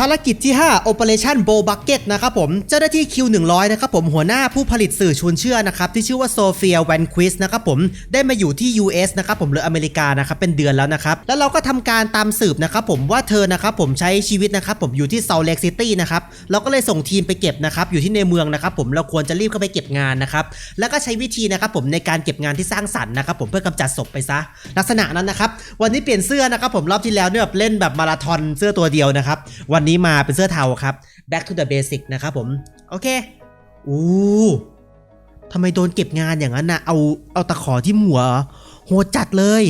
ภารกิจที่ 5 Operation Bow Bucket นะครับผม เจ้าหน้าที่ Q100 นะครับผมหัวหน้าผู้ผลิตสื่อชวนเชื่อนะครับ ที่ชื่อว่าโซเฟียแวนควิสนะครับผมได้มาอยู่ที่ US นะครับผมหรืออเมริกานะครับเป็นเดือนแล้วนะครับ แล้วเราก็ทำการตามสืบนะครับผมว่าเธอนะครับผมใช้ชีวิตนะครับผมอยู่ที่ Salt Lake City นะครับเราก็เลยส่งทีมไปเก็บนะครับอยู่ที่ในเมืองนะครับผมเราควรจะรีบเข้าไปเก็บงานนะครับแล้วก็ใช้วิธีนะครับผมในการเก็บงานที่สร้างสรรค์นะครับผมเพื่อกำจัดศพไปซะ ลักษณะนั้นนะครับวันนี้เปลี่ยนเสื้อนะครับผมรอบที่แล้วเนี่ยเล่นแบบมาราธอนเสื้อตัวเดียวนะครับวันนี้มาเป็นเสื้อเทาครับ back to the basic นะครับผม โอเค อู้ทำไมโดนเก็บงานอย่างนั้นนะเอาเอาตะขอที่หัว โหดจัดเลย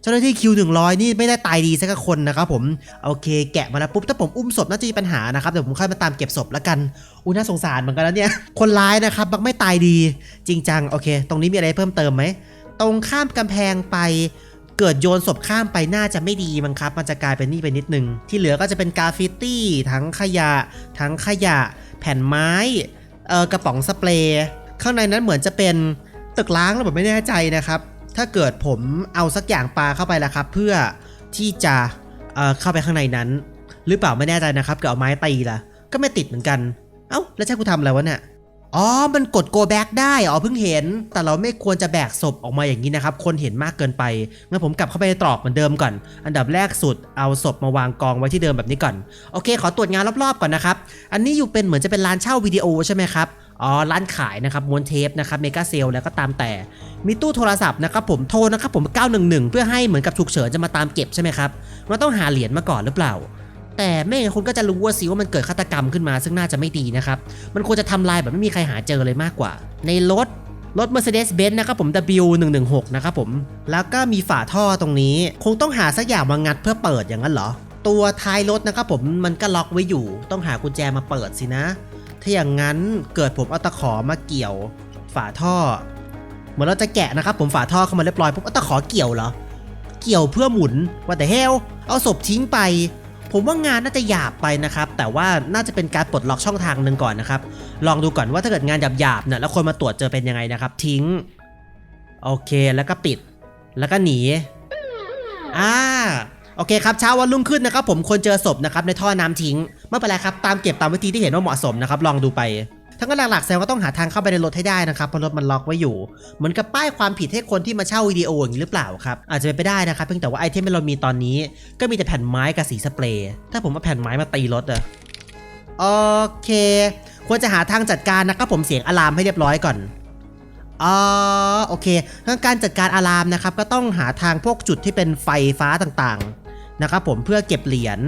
เจ้าหน้าที่คิวหนึ่งร้อยนี่ไม่ได้ตายดีสักคนนะครับผมโอเค แกะมาแล้วปุ๊บถ้าผมอุ้มศพน่าจะมีปัญหานะครับเดี๋ยวผมค่อยมาตามเก็บศพแล้วกันอู้น่าสงสารเหมือนกันนะเนี่ย คนร้ายนะครับมักไม่ตายดี จริงจังโอเค ตรงนี้มีอะไรเพิ่มเติมไหมตรงข้ามกำแพงไป เกิดโยนศพข้ามไปน่าจะไม่ดีมั้งครับ มันจะกลายเป็นนี่ไปนิดนึง ที่เหลือก็จะเป็นกราฟิตี้ทั้งขยะ ทั้งขยะ แผ่นไม้เออกระป๋องสเปรย์ข้างในนั้นเหมือนจะเป็นตึกล้างแล้วแบบไม่แน่ใจนะครับ ถ้าเกิดผมเอาสักอย่างปลาเข้าไปแล้วครับ เพื่อที่จะเอ่อเข้าไปข้างในนั้น หรือเปล่าไม่แน่ใจนะครับเกิดเอาไม้ตีละก็ไม่ติดเหมือนกัน เอ้าแล้วใช่กูทำอะไรวะเนี่ย อ๋อ มันกด go back ได้ อ๋อ เพิ่งเห็น แต่เราไม่ควรจะแบกศพออกมาอย่างนี้นะครับ คนเห็นมากเกินไป งั้นผมกลับเข้าไปในตรอกเหมือนเดิมก่อน อันดับแรกสุด เอาศพมาวางกองไว้ที่เดิมแบบนี้ก่อน โอเค ขอตรวจงานรอบๆก่อนนะครับ อันนี้อยู่เป็นเหมือนจะเป็นร้านเช่าวิดีโอใช่ไหมครับ อ๋อ ร้านขายนะครับม้วนเทปนะครับ เมกาเซลแล้วก็ตามแต่ มีตู้โทรศัพท์นะครับผม โทรนะครับผม 911 เพื่อให้เหมือนกับฉุกเฉินจะมาตามเก็บใช่ไหมครับมันต้องหาเหรียญมาก่อนหรือเปล่า แต่ไม่งั้นคุณก็จะรู้ว่าสิว่ามันเกิดฆาตกรรมขึ้นมา ซึ่งน่าจะไม่ดีนะครับ มันควรจะทำลายแบบไม่มีใครหาเจอเลยมากกว่า ในรถรถ Mercedes-Benz นะครับผม W116 นะครับผม แล้วก็มีฝาท่อตรงนี้ คงต้องหาสักอย่างมางัดเพื่อเปิดอย่างนั้นเหรอ ตัวท้ายรถนะครับผมมันก็ล็อกไว้อยู่ ต้องหากุญแจมาเปิดสินะ ถ้าอย่างนั้นเกิดผมเอาตะขอมาเกี่ยว ฝาท่อ เหมือนเราจะแกะนะครับผมฝาท่อเข้ามาเรียบร้อยปุ๊บเอาตะขอเกี่ยวเหรอ เกี่ยวเพื่อหมุนว่าแต่เฮลเอาศพทิ้งไป ผมว่างานน่าจะหยาบไปนะครับ แต่ว่าน่าจะเป็นการปลดล็อกช่องทางหนึ่งก่อนนะครับ ลองดูก่อนว่าถ้าเกิดงานหยาบๆเนี่ยแล้วคนมาตรวจเจอเป็นยังไงนะครับ ทิ้ง โอเคแล้วก็ปิด แล้วก็หนีอ่าโอเคครับเช้าวันรุ่งขึ้นนะครับ ผมคนเจอศพนะครับในท่อน้ำทิ้งไม่เป็นไรครับตามเก็บตามวิธีที่เห็นว่าเหมาะสมนะครับ ลองดูไป ทั้งนั้นหลักๆแซวก็ต้องหาทางเข้าไปในรถให้ได้นะครับเพราะรถมันล็อกไว้อยู่ เหมือนกับป้ายความผิดให้คนที่มาเช่าวิดีโออย่างนี้หรือเปล่าครับอาจจะเป็นไปได้นะครับเพียงแต่ว่าไอเทมที่เรามีตอนนี้ ก็มีแต่แผ่นไม้กับสีสเปรย์ถ้าผมเอาแผ่นไม้มาตีรถอะโอเค ควรจะหาทางจัดการนะครับผมเสียงอะลามให้เรียบร้อยก่อนอ๋อโอเคทางการจัดการอะลามนะครับก็ต้องหาทางพวกจุดที่เป็นไฟฟ้าต่างๆนะครับผมเพื่อเก็บเหรียญ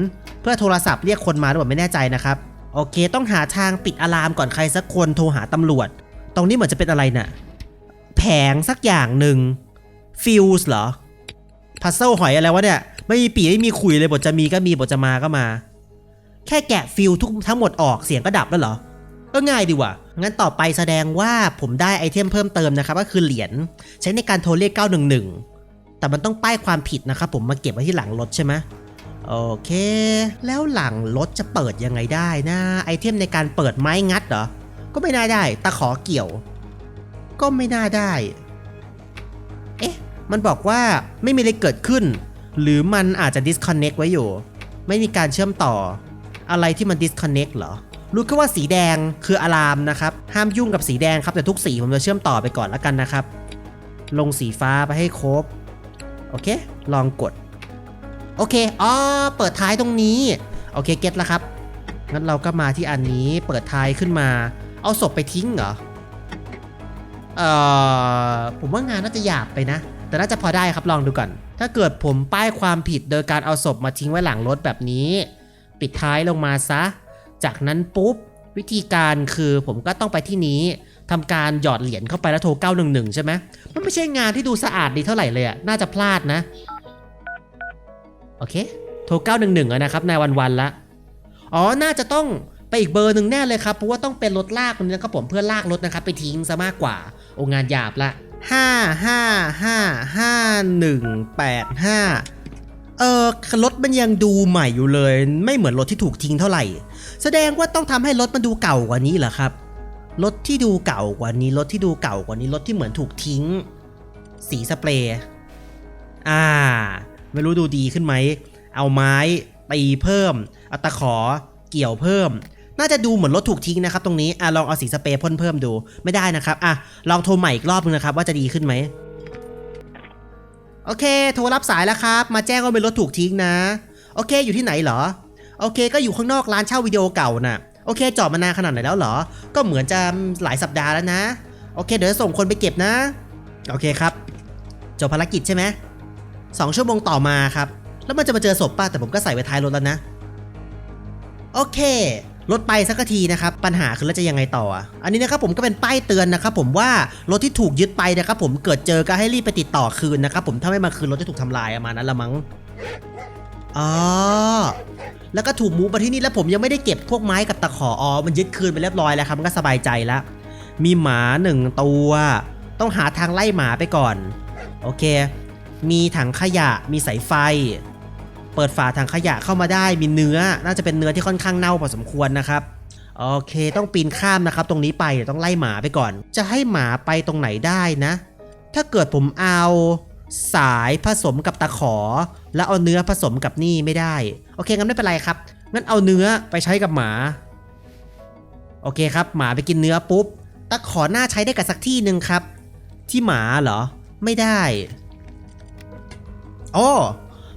เพื่อโทรศัพท์เรียกคนมาหรือเปล่าไม่แน่ใจนะครับ โอเค ต้องหาทางปิดอะลามก่อนใครสักคนโทรหาตำรวจ ตรงนี้เหมือนจะเป็นอะไรน่ะ แผงสักอย่างหนึ่งฟิวส์เหรอ พัซเซิลหอยอะไรวะเนี่ย ไม่มีปีไม่มีคุยเลยบทจะมีก็มีบทจะมาก็มา แค่แกะฟิวทุกทั้งหมดออกเสียงก็ดับแล้วเหรอ ก็ง่ายดีว่ะ งั้นต่อไปแสดงว่าผมได้ไอเทมเพิ่มเติมนะครับ ก็คือเหรียญใช้ในการโทรเรียก 911 แต่มันต้องป้ายความผิดนะครับผมมาเก็บไว้ที่หลังรถใช่ไหม โอเค แล้วหลังรถจะเปิดยังไงได้นะไอเทมในการเปิดไม้งัดเหรอ ก็ไม่น่าได้ตะขอเกี่ยว ก็ไม่น่าได้ เอ๊ะ มันบอกว่าไม่มีอะไรเกิดขึ้น หรือมันอาจจะ disconnect ไว้อยู่ ไม่มีการเชื่อมต่อ อะไรที่มัน disconnect เหรอรู้แค่ว่าสีแดงคืออะลามนะครับ ห้ามยุ่งกับสีแดงครับ แต่ทุกสีผมจะเชื่อมต่อไปก่อนแล้วกันนะครับ ลงสีฟ้าไปให้ครบ โอเค ลองกด โอเค อ๋อ เปิดท้ายตรงนี้ โอเค เก็ตแล้วครับ งั้นเราก็มาที่อันนี้ เปิดท้ายขึ้นมา เอาศพไปทิ้งเหรอ เอ่อ ผมว่างานน่าจะหยาบไปนะ แต่น่าจะพอได้ครับ ลองดูก่อน ถ้าเกิดผมป้ายความผิดโดยการเอาศพมาทิ้งไว้หลังรถแบบนี้ ปิดท้ายลงมาซะ จากนั้นปุ๊บ วิธีการคือผมก็ต้องไปที่นี้ทำการหยอดเหรียญเข้าไปแล้วโทร911ใช่ไหมมันไม่ใช่งานที่ดูสะอาดดีเท่าไหร่เลยอะน่าจะพลาดนะ โอเค โทร 911อะนะครับนายวันวันละ อ๋อ น่าจะต้องไปอีกเบอร์หนึ่งแน่เลยครับ เพราะว่าต้องเป็นรถลากนนี้นะครับผมเพื่อลากรถนะครับ ไปทิ้งซะมากกว่า โองานหยาบละห้าห้าห้าห้าหนึ่งแปดห้าเออรถมันยังดูใหม่อยู่เลย ไม่เหมือนรถที่ถูกทิ้งเท่าไหร่ แสดงว่าต้องทำให้รถมันดูเก่ากว่านี้เหรอครับ รถที่ดูเก่ากว่านี้รถที่ดูเก่ากว่านี้รถที่เหมือนถูกทิ้ง สีสเปรย์อ่า ไม่รู้ดูดีขึ้นไหม เอาไม้ตีเพิ่มเอาตะขอเกี่ยวเพิ่ม น่าจะดูเหมือนรถถูกทิ้งนะครับตรงนี้อะลองเอาสีสเปรย์พ่นเพิ่มดูไม่ได้นะครับอะลองโทรใหม่อีกรอบนึงนะครับว่าจะดีขึ้นไหมโอเค โทรรับสายแล้วครับ มาแจ้งว่าเป็นรถถูกทิ้งนะ โอเค อยู่ที่ไหนเหรอ โอเค ก็อยู่ข้างนอกร้านเช่าวิดีโอเก่าน่ะ โอเค จอดมานานขนาดไหนแล้วเหรอ ก็เหมือนจะหลายสัปดาห์แล้วนะ โอเค เดี๋ยวจะส่งคนไปเก็บนะ โอเคครับ จบภารกิจใช่ไหม สองชั่วโมงต่อมาครับ แล้วมันจะมาเจอศพป้าแต่ผมก็ใส่ไว้ท้ายรถแล้วนะ โอเครถไปสักทีนะครับ ปัญหาคือแล้วจะยังไงต่ออะอันนี้นะครับผมก็เป็นป้ายเตือนนะครับผมว่ารถที่ถูกยึดไปนะครับผมเกิดเจอก็ให้รีบไปติดต่อคืนนะครับผมถ้าไม่มาคืนรถจะถูกทำลายประมาณนั้นละมั้งอ๋อแล้วก็ถูกมูมาที่นี่แล้วผมยังไม่ได้เก็บพวกไม้กับตะขออ๋อมันยึดคืนไปเรียบร้อยแล้วครับมันก็สบายใจแล้วมีหมาหนึ่งตัว ต้องหาทางไล่หมาไปก่อน โอเค มีถังขยะมีสายไฟ เปิดฝาถังขยะเข้ามาได้มีเนื้อ น่าจะเป็นเนื้อที่ค่อนข้างเน่าพอสมควรนะครับโอเค ต้องปีนข้ามนะครับ ตรงนี้ไปเดี๋ยวต้องไล่หมาไปก่อน จะให้หมาไปตรงไหนได้นะ ถ้าเกิดผมเอาสายผสมกับตะขอ แล้วเอาเนื้อผสมกับนี่ไม่ได้ โอเคงั้นไม่เป็นไรครับงั้นเอาเนื้อไปใช้กับหมา โอเคครับ หมาไปกินเนื้อปุ๊บตะขอหน้าใช้ได้กับสักที่หนึ่งครับ ที่หมาเหรอ ไม่ได้ โอ้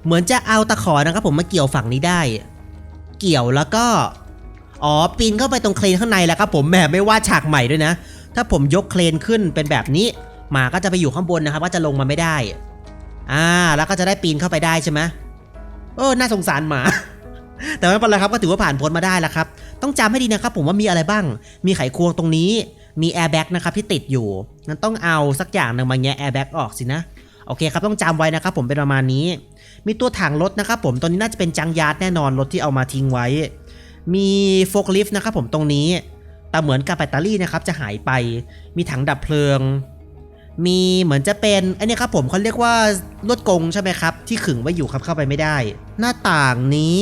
เหมือนจะเอาตะขอนะครับผมมาเกี่ยวฝั่งนี้ได้ เกี่ยวแล้วก็ อ๋อปีนเข้าไปตรงเครนข้างในแล้วครับผมแหมไม่ว่าฉากใหม่ด้วยนะ ถ้าผมยกเครนขึ้นเป็นแบบนี้ หมาก็จะไปอยู่ข้างบนนะครับก็จะลงมาไม่ได้ อ่า แล้วก็จะได้ปีนเข้าไปได้ใช่ไหมโอ้น่าสงสารหมา แต่ไม่เป็นไรครับก็ถือว่าผ่านพ้นมาได้แล้วครับ ต้องจำให้ดีนะครับ ผมว่ามีอะไรบ้าง มีไขควงตรงนี้ มีแอร์แบ็กนะครับที่ติดอยู่งั้นต้องเอาสักอย่างหนึ่งมาแงะแอร์แบ็กออกสินะ โอเคครับต้องจำไว้นะครับผมเป็นประมาณนี้ มีตัวถังรถนะครับผมตัวนี้น่าจะเป็นจังยาร์ดแน่นอนรถที่เอามาทิ้งไว้ มีโฟกลิฟต์นะครับผมตรงนี้ แต่เหมือนกับแบตเตอรี่นะครับจะหายไป มีถังดับเพลิง มีเหมือนจะเป็นไอ้นี่ครับผมเขาเรียกว่าลวดกงใช่ไหมครับที่ขึงไว้อยู่ครับเข้าไปไม่ได้ หน้าต่างนี้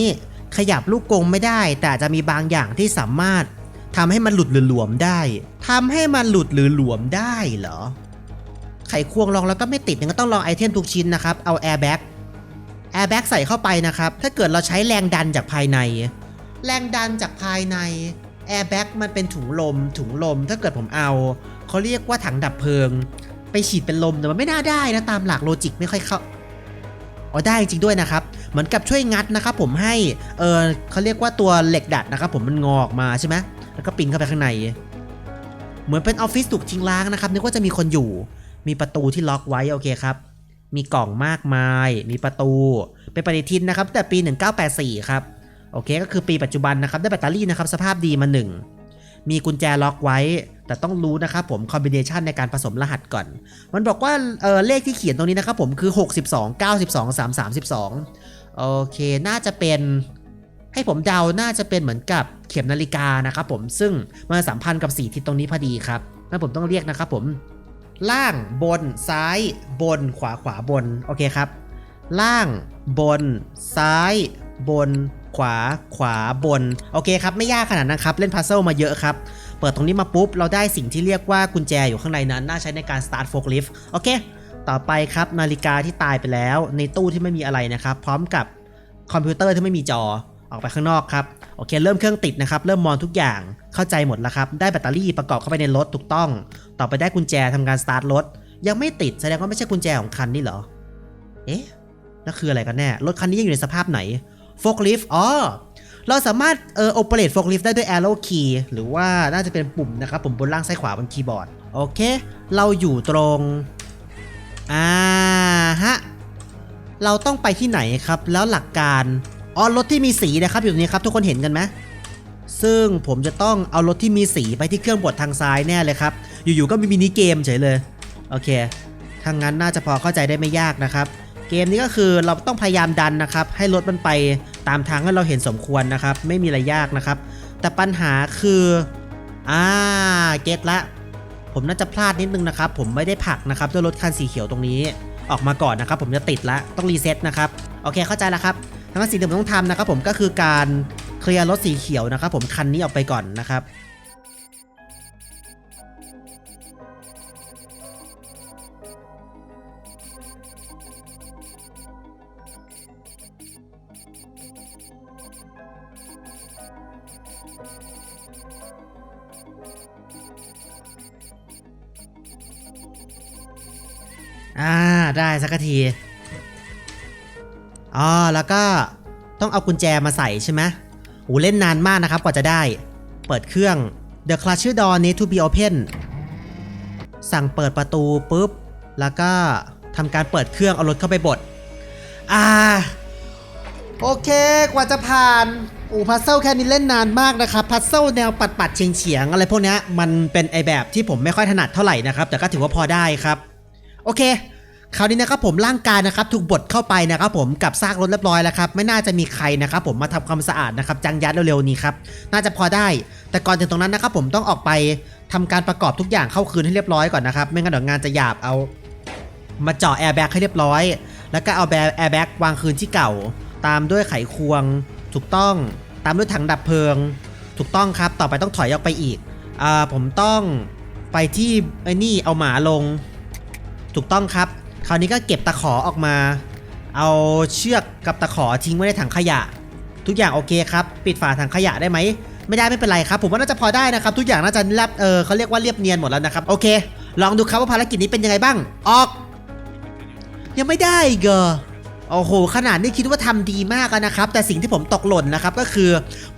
ขยับลูกกงไม่ได้ แต่จจะมีบางอย่างที่สามารถทำให้มันหลุดหรือหลวมได้ทำให้มันหลุดหรือหลวมได้เหรอ ไขควงลองแล้วก็ไม่ติดงั้นก็ต้องลองไอเทมทุกชิ้นนะครับ เอาแอร์แบ็กแอร์แบ็กใส่เข้าไปนะครับ ถ้าเกิดเราใช้แรงดันจากภายใน แรงดันจากภายในแอร์แบ็กมันเป็นถุงลม ถุงลม ถ้าเกิดผมเอาเขาเรียกว่าถังดับเพลิง ไปฉีดเป็นลมแต่มันไม่น่าได้นะตามหลักโลจิกไม่ค่อยเข้าอ๋อได้จริงด้วยนะครับ เหมือนกับช่วยงัดนะครับผมให้เออเขาเรียกว่าตัวเหล็กดัดนะครับผมมันงอออกมาใช่ไหมแล้วก็ปีนเข้าไปข้างใน เหมือนเป็นออฟฟิศถูกทิ้งล้างนะครับนึกว่าจะมีคนอยู่ มีประตูที่ล็อกไว้โอเคครับ มีกล่องมากมาย มีประตู เป็นปฏิทินนะครับตั้งแต่ปี 1984 ครับ โอเคก็คือปีปัจจุบันนะครับได้แบตเตอรี่นะครับสภาพดีมา 1 มีกุญแจล็อกไว้ แต่ต้องรู้นะครับผมคอมบิเนชันในการผสมรหัสก่อน มันบอกว่าเออเลขที่เขียนตรงนี้นะครับผมคือ 62 92 3 32 โอเคน่าจะเป็นให้ผมเดาน่าจะเป็นเหมือนกับเข็มนาฬิกานะครับผมซึ่งมันสัมพันธ์กับสีทิศตรงนี้พอดีครับนั่นผมต้องเรียกนะครับผม ล่างบนซ้ายบนขวาขวาบน โอเคครับ ล่างบน ซ้ายบน ขวาขวาบน โอเคครับ ไม่ยากขนาดนั้นครับ เล่นพัซเซิลมาเยอะครับ เปิดตรงนี้มาปุ๊บ เราได้สิ่งที่เรียกว่ากุญแจอยู่ข้างในนั้น น่าใช้ในการ start forklift โอเค ต่อไปครับนาฬิกาที่ตายไปแล้ว ในตู้ที่ไม่มีอะไรนะครับ พร้อมกับคอมพิวเตอร์ที่ไม่มีจอ ออกไปข้างนอกครับโอเค เริ่มเครื่องติดนะครับ เริ่มมองทุกอย่างเข้าใจหมดแล้วครับ ได้แบตเตอรี่ประกอบเข้าไปในรถถูกต้อง ต่อไปได้กุญแจทำการสตาร์ทรถ ยังไม่ติดแสดงว่าไม่ใช่กุญแจของคันนี่เหรอ เอ๊ะนั่นคืออะไรกันแน่ รถคันนี้ยังอยู่ในสภาพไหนโฟกลิฟต์อ๋อเราสามารถเอ่อโอเปเรตโฟกลิฟต์ได้ด้วย arrow key หรือว่าน่าจะเป็นปุ่มนะครับผมบนล่างซ้ายขวาบนคีย์บอร์ดโอเค เราอยู่ตรงอ่าฮะเราต้องไปที่ไหนครับ แล้วหลักการ อ๋อรถที่มีสีนะครับอยู่ตรงนี้ครับทุกคนเห็นกันไหมซึ่งผมจะต้องเอารถที่มีสีไปที่เครื่องบดทางซ้ายแน่เลยครับ อยู่ๆก็มีมินิเกมเฉยเลย โอเคทางนั้นน่าจะพอเข้าใจได้ไม่ยากนะครับ เกมนี้ก็คือเราต้องพยายามดันนะครับ ให้รถมันไปตามทางที่เราเห็นสมควรนะครับ ไม่มีอะไรยากนะครับ แต่ปัญหาคืออ่าเก็ตละ ผมน่าจะพลาดนิดนึงนะครับ ผมไม่ได้ผลักนะครับด้วยรถคันสีเขียวตรงนี้ ออกมาก่อนนะครับ ผมจะติดละต้องรีเซ็ตนะครับ โอเคเข้าใจแล้วครับ ดังนั้นสิ่งที่ผมต้องทำนะครับผมก็คือการเคลียร์รถสีเขียวนะครับผมคันนี้ออกไปก่อนนะครับอ่า ได้สักที อ๋อแล้วก็ต้องเอากุญแจมาใส่ใช่ไหมโหเล่นนานมากนะครับกว่าจะได้ เปิดเครื่อง The Clutcher Door need to be open สั่งเปิดประตูปุ๊บ แล้วก็ทำการเปิดเครื่องเอารถเข้าไปบด อ่า โอเคกว่าจะผ่านอูพัซเซิลแค่นี้เล่นนานมากนะครับ พัซเซิลแนวปัดปัดๆเฉียงเฉียงๆอะไรพวกนี้มันเป็นไอแบบที่ผมไม่ค่อยถนัดเท่าไหร่นะครับ แต่ก็ถือว่าพอได้ครับ โอเค คราวนี้นะครับผมร่างกายนะครับถูกบดเข้าไปนะครับผมกับซากรถเรียบร้อยแล้วครับไม่น่าจะมีใครนะครับผมมาทำความสะอาดนะครับจังยัดเร็วๆนี้ครับน่าจะพอได้ แต่ก่อนถึงตรงนั้นนะครับผมต้องออกไปทำการประกอบทุกอย่างเข้าคืนให้เรียบร้อยก่อนนะครับไม่งั้นเดี๋ยวงานจะหยาบเอามาเจาะแอร์แบ็กให้เรียบร้อย แล้วก็เอาแอร์แบ็กวางคืนที่เก่า ตามด้วยไขควง ถูกต้อง ตามด้วยถังดับเพลิง ถูกต้องครับ ต่อไปต้องถอยออกไปอีกอ่าผมต้องไปที่ไอ้นี่เอาหมาลง ถูกต้องครับ คราวนี้ก็เก็บตะขอออกมา เอาเชือกกับตะขอทิ้งไว้ในถังขยะ ทุกอย่างโอเคครับ ปิดฝาถังขยะได้ไหม ไม่ได้ไม่เป็นไรครับ ผมว่าน่าจะพอได้นะครับ ทุกอย่างน่าจะรับเออเขาเรียกว่าเรียบเนียนหมดแล้วนะครับ โอเค ลองดูครับว่าภารกิจนี้เป็นยังไงบ้าง ออก ยังไม่ได้อีกเหรอโอ้โห ขนาดนี้คิดว่าทำดีมากนะครับ แต่สิ่งที่ผมตกหล่นนะครับก็คือ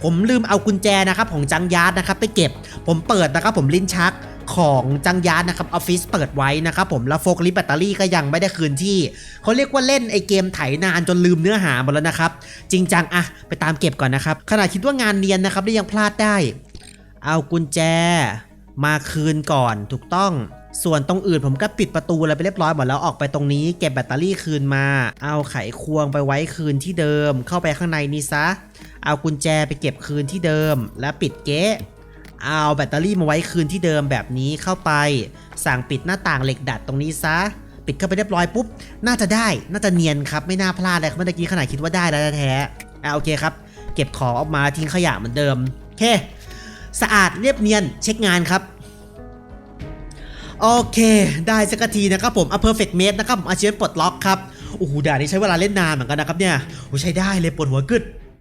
ผมลืมเอากุญแจนะครับของจังยาร์ดนะครับไปเก็บ ผมเปิดนะครับผมลิ้นชัก ของจังยาร์นะครับออฟฟิศเปิดไว้นะครับผมแล้วโฟกลิฟต์แบตเตอรี่ก็ยังไม่ได้คืนที่เขาเรียกว่าเล่นไอเกมไถนานจนลืมเนื้อหาหมดแล้วนะครับ จริงจังอะไปตามเก็บก่อนนะครับขนาดคิดว่างานเนียนนะครับได้ยังพลาดได้ เอากุญแจ มาคืนก่อนถูกต้องส่วนตรงอื่นผมก็ปิดประตูอะไรไปเรียบร้อยหมดแล้วออกไปตรงนี้เก็บแบตเตอรี่คืนมา เอาไขควงไปไว้คืนที่เดิม เข้าไปข้างในนี้ซะ เอากุญแจไปเก็บคืนที่เดิม และปิดเก๊ะ เอาแบตเตอรี่มาไว้คืนที่เดิมแบบนี้เข้าไป สั่งปิดหน้าต่างเหล็กดัดตรงนี้ซะ ปิดเข้าไปเรียบร้อยปุ๊บ น่าจะได้ น่าจะเนียนครับไม่น่าพลาดเลยครับเมื่อกี้ขนาดคิดว่าได้แล้วแท้อ่าโอเคครับ เก็บของออกมาทิ้งขยะเหมือนเดิมโอเค สะอาดเรียบเนียนเช็คงานครับโอเค ได้สักทีนะครับผมอะ perfect mate นะครับผมอาเชียนปลดล็อกครับโอ้โหด่านนี้ใช้เวลาเล่นนานเหมือนกันนะครับเนี่ยโอ้ใช้ได้เลยปวดหัวกึด